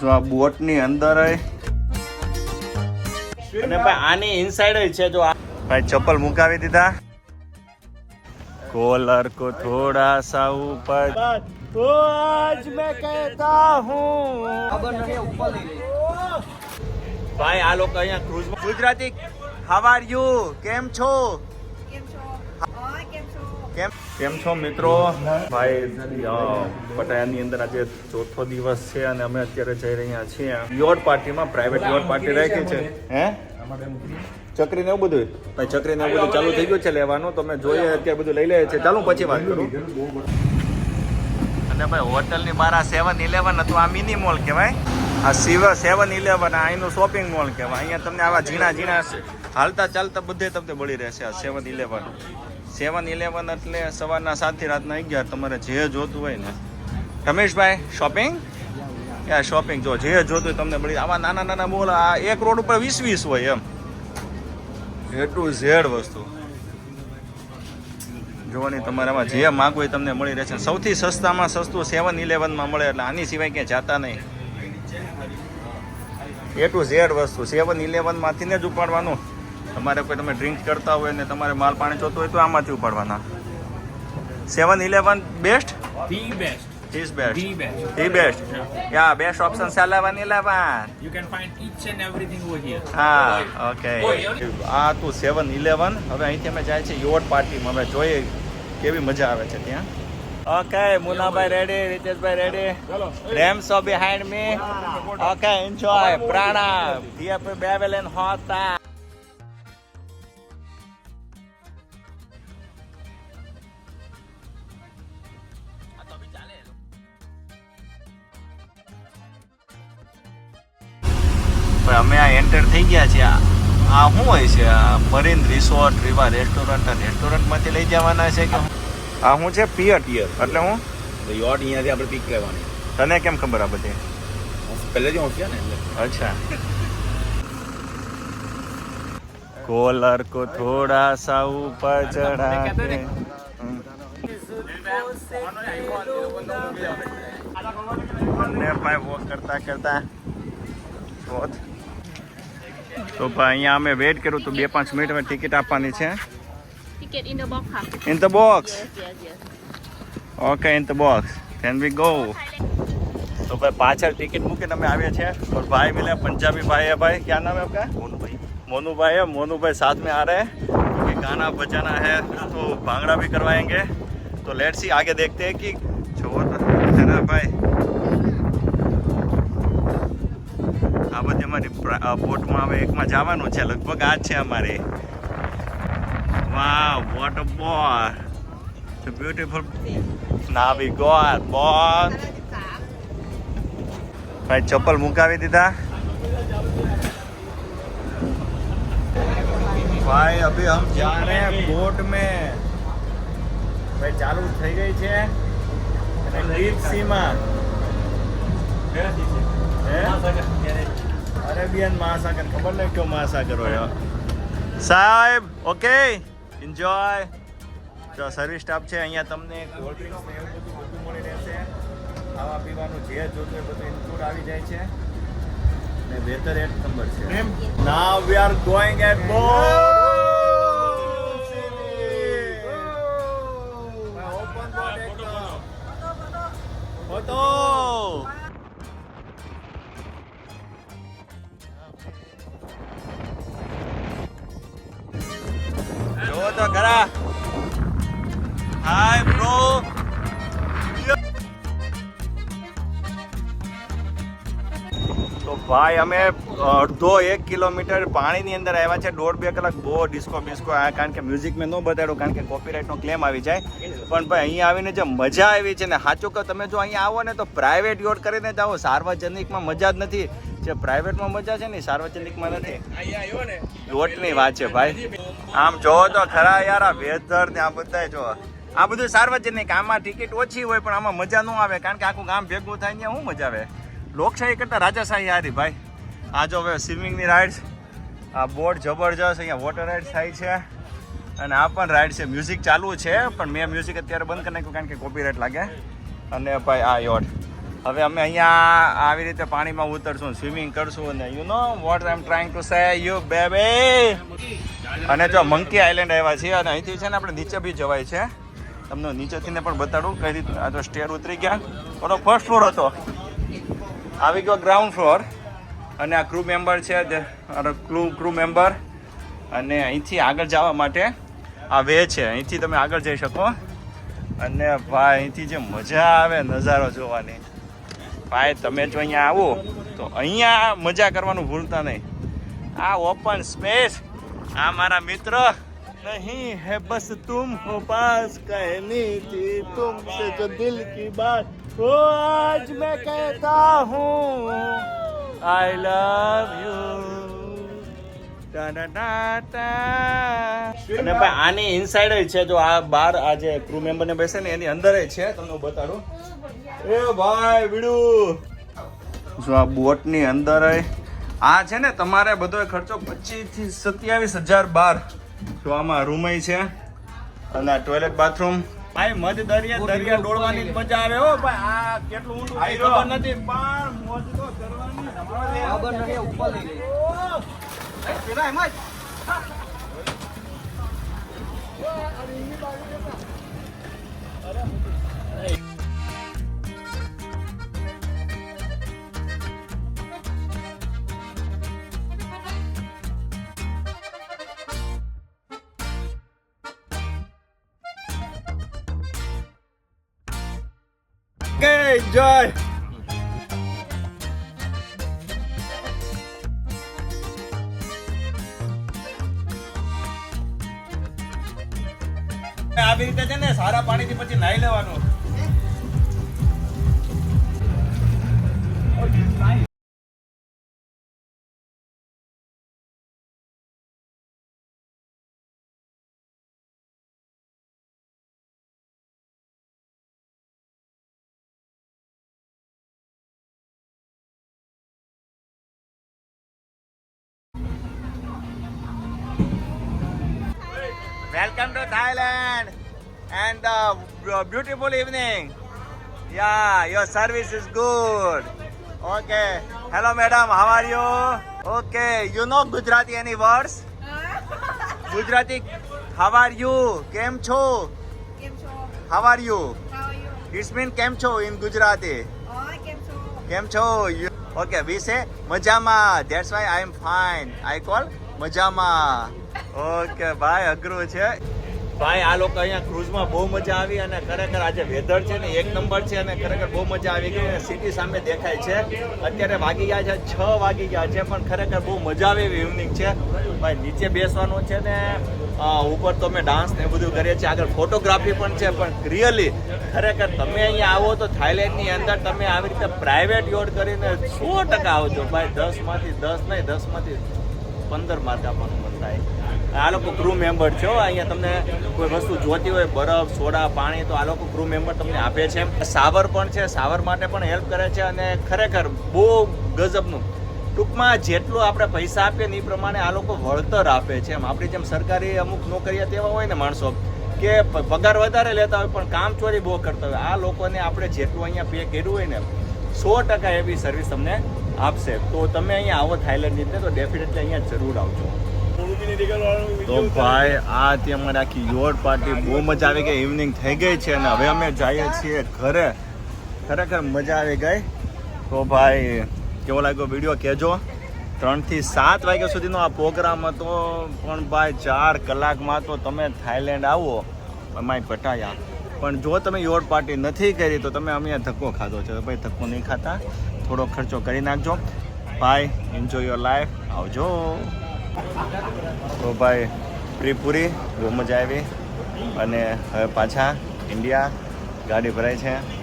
જો આ બોટની અંદર અને ભાઈ આની ઇનસાઇડ છે જો આ. ભાઈ ચપ્પલ મુકાવી દીધા. કોલર કો થોડા સા ઉપર. તો આજ મેં કહેતા હું ભાઈ આ લોકો અહીંયા cruise Gujarati how are you કેમ છો? કેમ? કેમ છો મિત્રો? ભાઈ પટાયાની અંદર આજે ચોથો દિવસ છે અને અમે અત્યારે જઈ રહ્યા છીએ. યોટ પાર્ટીમાં પ્રાઇવેટ યોટ પાર્ટી રાખી છે હે? ચકરી ને એવું બધું? ભાઈ ચકરી ને એવું બધું ચાલુ થઈ ગયું છે લેવાનું. તો અમે જોઈએ અત્યારે બધું લઈ લઈએ છીએ. ચાલુ પછી વાત કરું. અને ભાઈ હોટલની બહાર આ સેવન ઇલેવન હતું આ મિની મોલ કહેવાય. આ સિવા સેવન ઇલેવન આ અહીંનું શોપિંગ મોલ કહેવાય. અહીંયા તમને આવા ઝીણા ઝીણા હાલતા ચાલતા બધે તમને મળી રહેશે આ સેવન ઇલેવન સેવન ઇલેવન એટલે સવારના સાતથી રાતના અગિયાર તમારે જે જોતું હોય ને. રમેશભાઈ શોપિંગ યા શોપિંગ જો, જે જોતું હોય તમને મળી આવા નાના નાના મોલ, આ એક રોડ ઉપર વીસ વીસ હોય એમ. એ ટુ ઝેડ વસ્તુ. જોવાની તમારે આમાં જે માગવું હોય તમને મળી રહેશે. સૌથી સસ્તામાં સસ્તું સેવન ઇલેવનમાં મળે એટલે આની સિવાય ક્યાંય જાતા નહીં. એ ટુ ઝેડ વસ્તુ. સેવન ઇલેવનમાંથી ને જ ઉપાડવાનું. તમારે કોઈ તમે ડ્રિંક કરતા હોય ને તમારે માલ પાણી જોતું હોય તો આમાંથી ઉપાડવાના. Seven eleven best the best is best the best the best yeah best option seven eleven you can find each and everything over here હા ઓકે આ તું સેવન ઇલેવન હવે અહીંથી અમે જાય છે યોટ પાર્ટીમાં અમે જોઈએ કેવી મજા આવે છે ત્યાં. Okay Munnabhai ready Riteshbhai ready RAM so behind me okay enjoy પ્રાણા here પે બેવેલેન હોતા અમે આ એન્ટર થઈ ગયા છે આ શું હોય છે? મરીન રિસોર્ટ રીવા રેસ્ટોરન્ટ રેસ્ટોરન્ટમાંથી લઈ જવાના છે કે આ શું છે? પિયર પિયર એટલે હું? યોટ અહીંયાથી આપણે પીક લેવાની તને કેમ ખબર આ બધી? પહેલેથી હોશિયા ને અચ્છા. કોલર કો થોડા સા ઉપર ચડા ને. ભાઈ વોક કરતા કરતા તો ભાઈ અહીંયા અમે વેઇટ કર્યું તો બે પાંચ મિનિટ માં ટિકિટ આપવાની છે ticket in the box હા in the box yes yes yes okay in the box can we go तो भाई पाछल टिकट મૂકીને અમે આવ્યા છે और भाई मिले पंजाबी भाई है भाई क्या नाम है आपका मोनू भाई मोनू भाई है मोनू भाई साथ में आ रहे हैं क्योंकि गाना बजाना है तो भांगड़ा भी करवाएंगे तो लेट सी आगे देखते हैं कि जो तो है ना भाई આ બધી અમારી બોટમાં હવે એકમાં જવાનું છે લગભગ આ જ છે અમારી wow what a bore beautiful ના વી ગોડ બોસ ભાઈ ચપ્પલ મુકાવી દીધા ભાઈ અભી હમ જા રહે हैं बोट में ભાઈ ચાલુ થઈ ગઈ છે અને ડીપ સીમાં અરેબિયન મહાસાગર ખબર નહીં કયો મહાસાગર હોય સાહેબ ઓકે એન્જોય જો સર્વિસ સ્ટાફ છે અહીંયા તમને. કોલ્ડ ડ્રિંક્સ ને એવું બધું બધું મળી રહેશે ખાવા પીવાનું જે જોતું હોય બધું ઇન્ક્લુડ આવી જાય છે. ને વેધર એક નંબર છે. Now we are going at photo જો ભાઈ, અમે અડધો એક કિલોમીટર પાણીની અંદર આવ્યા છે. દોઢ બે કલાક બહુ ડિસ્કો બિસ્કો આ, કારણ કે મ્યુઝિક મેં ન બતાડ્યું, કારણ કે કોપીરાઇટનો ક્લેમ આવી જાય. પણ ભાઈ, અહીંયા આવીને જે મજા આવી છે ને, સાચું કહો, તમે જો અહીંયા આવો ને, તો પ્રાઇવેટ યોટ કરીને જ આવો. સાર્વજનિકમાં મજા જ નથી. જે પ્રાઇવેટમાં મજા છે ને સાર્વજનિકમાં નથી. યોટની વાત છે ભાઈ. આમ જોવો તો ખરા યાર, આ વેધર ને આ બધા જો આ બધું સાર્વજનિક, આમાં ટિકિટ ઓછી હોય, પણ આમાં મજા ન આવે. કારણ કે આખું ગામ ભેગું થાય ત્યાં શું મજા આવે? લોકશાહી કરતા રાજાશાહી હારી, ભાઈ. આ જો હવે સ્વિમિંગની રાઇડ્સ આ બોટ જબરજસ્ત, અહીંયા વોટર રાઇડ્સ થાય છે. અને આ પણ રાઇડ છે. મ્યુઝિક ચાલુ છે, પણ મેં મ્યુઝિક અત્યારે બંધ કરી નાખ્યું કારણ કે કોપીરાઇટ લાગે. અને ભાઈ, આ યોટ હવે અમે અહીંયા આવી રીતે પાણીમાં ઉતરશું સ્વિમિંગ કરશું અને you know what I am trying to say you બેબે અને જો મંકી આઇલેન્ડ આવ્યા છીએ અને અહીંથી છે ને આપણે નીચે બી જવાય છે. તમને નીચેથી ને પણ બતાડું કઈ રીતે આ તો સ્ટેર ઉતરી ગયા. ઓલો ફર્સ્ટ ફ્લોર હતો. આવી ગયો ગ્રાઉન્ડ ફ્લોર અને આ ક્રૂ મેમ્બર છે ક્રૂ ક્રૂ મેમ્બર અને અહીંથી આગળ જવા માટે આ વે છે. અહીંથી તમે આગળ જઈ શકો. અને ભાઈ, અહીંથી જે મજા આવે નજારો જોવાની. ભાઈ, તમે જો અહીંયા આવો, તો અહીંયા મજા કરવાનું ભૂલતા નહીં. આ ઓપન સ્પેસ આ મારા મિત્ર. નહીં હે બસ તુમ હો પાસ, કહની થી તુમ સે જો દિલ કી બાત. वो आज मैं कहता हूँ आई लव યુ અને ભાઈ આની ઇનસાઇડ છે જો આ બાર આ જે ક્રૂ મેમ્બર ને બેસે ને એની અંદર છે તમને હું બતાડું એ ભાઈ બીડુ જો આ બોટ ની અંદર આ છે ને તમારે બધો ખર્ચો પચીસ થી સત્યાવીસ હજાર બાર જો આમાં રૂમ છે અને આ ટોયલેટ બાથરૂમ ભાઈ મધ દરિયા દરિયા ડોળવાની જ મજા આવે હો ભાઈ. આ કેટલું ઊંડું ખબર નથી પણ મોજ તો કરવાની Okay, enjoy. આવી રીતે છે ને સારા પાણીથી પછી નાહી લેવાનું Welcome to Thailand and the beautiful evening. Yeah, your service is good. Okay. Hello, madam. How are you? Okay. You know Gujarati any words? Gujarati. How are you? Kem છો? કેમ છો How are you? How are you? It's mean kem છો in Gujarati. Oh, કેમ છો કેમ? You... Okay, we say મજામાં. That's why I am fine. I call મજામાં. Okay, ભાઈ અઘરું છે. ભાઈ આ લોકો અહીંયા ક્રુઝમાં બહુ મજા આવી અને ખરેખર આજે વેધર છે ને એક નંબર છે અને ખરેખર બહુ મજા આવી ગઈ અને સિટી સામે દેખાય છે. અત્યારે વાગી ગયા છે છ વાગી ગયા છે પણ ખરેખર બહુ મજા આવે એવી ઇવનિંગ છે. ભાઈ નીચે બેસવાનું છે ને ઉપર તો અમે ડાન્સ ને બધું કરીએ છીએ. આગળ ફોટોગ્રાફી પણ છે પણ રિયલી ખરેખર તમે અહીંયા આવો તો થાઈલેન્ડની અંદર તમે આવી રીતે પ્રાઇવેટ યોડ કરીને સો ટકા આવજો. ભાઈ દસમાંથી દસ નહીં દસમાંથી પંદર માર્ક આપવાનું થાય. આ લોકો ક્રૂ મેમ્બર છો, અહીંયા તમને કોઈ વસ્તુ જોતી હોય, બરફ, સોડા, પાણી, તો આ લોકો ક્રૂ મેમ્બર તમને આપે છે. સાવર પણ છે, સાવર માટે પણ હેલ્પ કરે છે અને ખરેખર બહુ ગજબનું. ટૂંકમાં જેટલું આપણે પૈસા આપીએ ને એ પ્રમાણે આ લોકો વળતર આપે છે. એમ આપણી જેમ સરકારી અમુક નોકરીયા તેવા હોય ને માણસો, કે પગાર વધારે લેતા હોય પણ કામ ચોરી બહુ કરતા હોય, આ લોકોને આપણે જેટલું અહીંયા પે કર્યું હોય ને, સો ટકા એવી સર્વિસ તમને આપશે. તો તમે અહીંયા આવો થાઈલેન્ડની અંદર, તો ડેફિનેટલી અહીંયા જરૂર આવજો. તો ભાઈ, આ ત્યાં અમારી આખી યોર પાર્ટી બહુ મજા આવી ગઈ. ઇવનિંગ થઈ ગઈ છે અને હવે અમે જઈએ છીએ ઘરે. ખરેખર મજા આવી ગઈ. તો ભાઈ, કેવો લાગ્યો વીડિયો કહેજો. ત્રણથી સાત વાગ્યા સુધીનો આ પ્રોગ્રામ હતો. પણ ભાઈ, ચાર કલાકમાં તો તમે થાઈલેન્ડ આવો. એમાંય પટાયા પણ જો તમે યોર પાર્ટી નથી કરી, તો તમે અમે ધક્કો ખાધો છે. ભાઈ, ધક્કો નહીં ખાતા. થોડો ખર્ચો કરી નાખજો. ભાઈ એન્જોય યોર લાઈફ આવજો. તો ભાઈ ટ્રીપ બહુ મજા આવી. અને હવે પાછા ઇન્ડિયા ગાડી ભરાય છે.